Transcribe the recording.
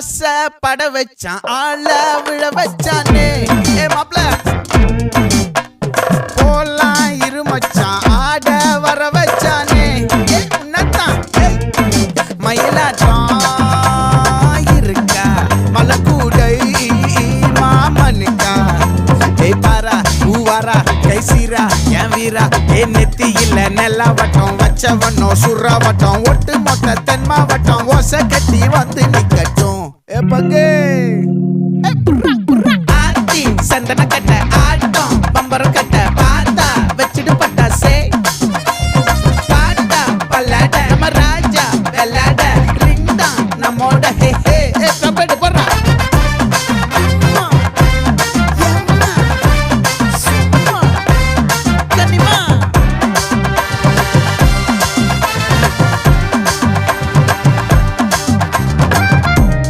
ஆசை பட வச்சான் ஆள விழ வச்சானே. ஏ மாப்ள போலாம் இருமச்சான் ஆட வர வச்சானே. ஏ உன்னத்தான் ஏய். மயிலாட்டம் இருக்கா? மலக்கூடை மாமனுக்கா? ஏய் பாரா பூவாரா கை சீரா என் வீரா? ஏ நெத்தி இல்ல நெல்லா வட்டம் வச்ச வண்ணம் ஒட்டு மொத்த தென் மாவட்டம் ஓசை கட்டி வந்து வாங்க. ஆர்த்தி சந்தன